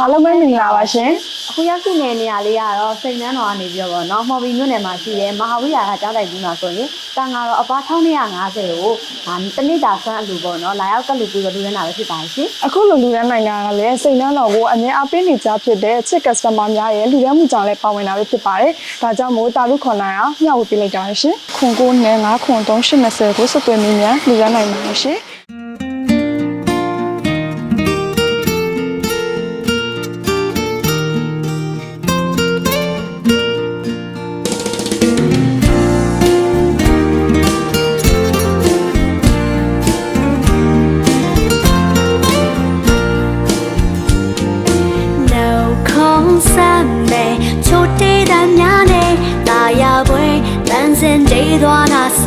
အားလုံးပဲမင်္ဂလာပါရှင်အခုရောက်ရှိနေတဲ့နေရာလေးကတော့စိတ်နှမ်းတော်ကနေပြီးတော့ဗောနော်မော်ဘီမြို့နယ်မှာရှိတဲ့မဟာဝိဟာရကျောင်းတိုင်ကြီးမှာဆိုရင်တန်ဃာတော်အပါ1250ကိုဒါတနေ့တာဆွမ်းအလူပေါ့နော်လာရောက်ကလူပြီးတော့လူရနေတာပဲဖြစ်ပါရှင်အခုလိုလူရန်နိုင်ငံကလည်းစိတ်နှမ်းတော်ကိုအမြဲအားပေးနေကြဖြစ်တဲ့ချစ်ကစတမာများရဲ့လူရန်မှုကြောင့်လည်းပါဝင်တာပဲဖြစ်ပါတယ်ဒါကြောင့်မို့တာလူခွန်နိုင်အောင်မျှဝေပေးလိုက်ကြပါရှင်ခွန်ကိုနဲ့9ခွန်380ကိုဆက်သွယ်မိမြန်လူရန်နိုင်ပါရှင်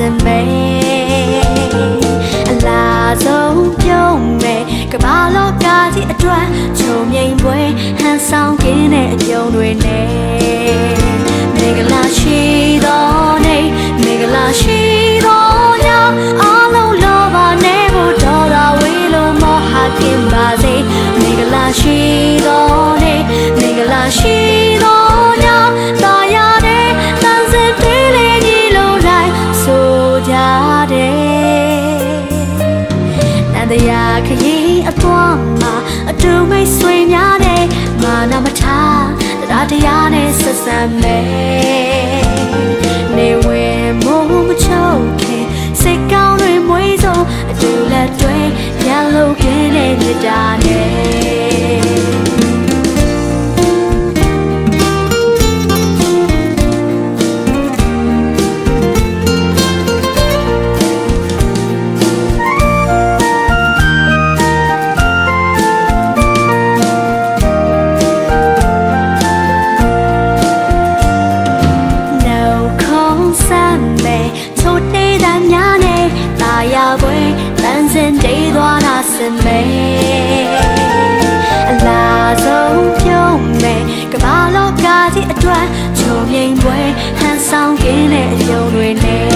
င်မဲအလားဆုံးပြုံးမဲ့ကမ္ဘာလောကကြီးအတွက်ချုံမြိန်ပွဲဟန်ဆောင်ကင်းတဲ့အပြုံးတွေနဲ့မင်္ဂလာရှိသောနေ့မင်္ဂလာရှိသောညအားလုံးလောပါနေဖို့တော်တော်ဝေးလို့မောဟကင်းပါစေမင်္ဂလာရှိသောနေ့မင်္ဂလာရှိ တူမိတ်ဆွေများနဲ့မာနမထားတရားတရားနဲ့ဆက်ဆံမယ် သွားတာစင်မဲအလားဆုံးပြုံးမဲ့ကမ္ဘာလောကကြီးအတွက်ချုံမြိန်ပွဲဟန်ဆောင်ကင်းတဲ့အယုံတွေနဲ့